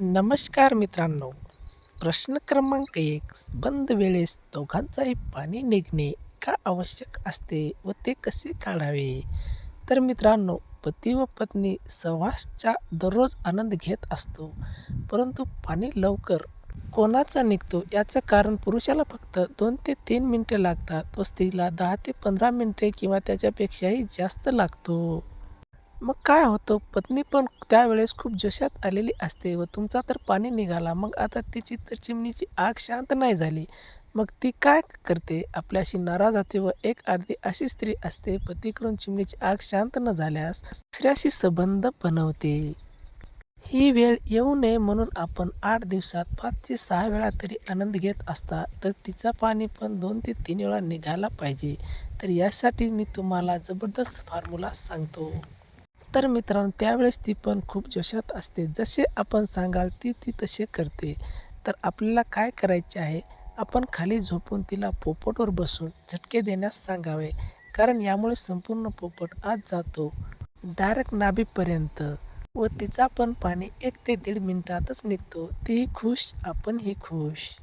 नमस्कार मित्रांनो. प्रश्न क्रमांक एक बंद वेळेस दोघांचाही पाणी निघणे का आवश्यक असते व ते कसे काढावे? तर मित्रांनो पती व पत्नी सहवासचा दररोज आनंद घेत असतो परंतु पाणी लवकर कोणाचा निघतो याचं कारण पुरुषाला फक्त दोन ते तीन मिनटे लागतात व स्त्रीला दहा ते पंधरा मिनटे किंवा त्याच्यापेक्षाही जास्त लागतो. मग काय होतं? पत्नी पण त्यावेळेस खूप जोशात आलेली असते व तुमचा तर पाणी निघाला. मग आता तिची तर चिमणीची आग शांत नाही झाली. मग ती काय करते? आपल्याशी नाराज होते व एक अर्धी अशी स्त्री असते पतीकडून चिमणीची आग शांत न झाल्यास दुसऱ्याशी संबंध बनवते. ही वेळ येऊ नये म्हणून आपण आठ दिवसात पाच ते सहा वेळा तरी आनंद घेत असता तर तिचा पाणी पण दोन ते तीन वेळा निघायला पाहिजे. तर यासाठी मी तुम्हाला जबरदस्त फॉर्म्युला सांगतो. तर मित्रांनो त्यावेळेस ती पण खूप जोशात असते. जसे आपण सांगाल ती ती तसे करते. तर आपल्याला काय करायचे आहे? आपण खाली झोपून तिला पोपटवर बसून झटके देण्यास सांगावे. कारण यामुळे संपूर्ण पोपट आत जातो. डायरेक्ट नाभीपर्यंत. व तिचा पण पाणी एक ते दीड मिनिटातच निघतो. तीही खुश आपणही खुश.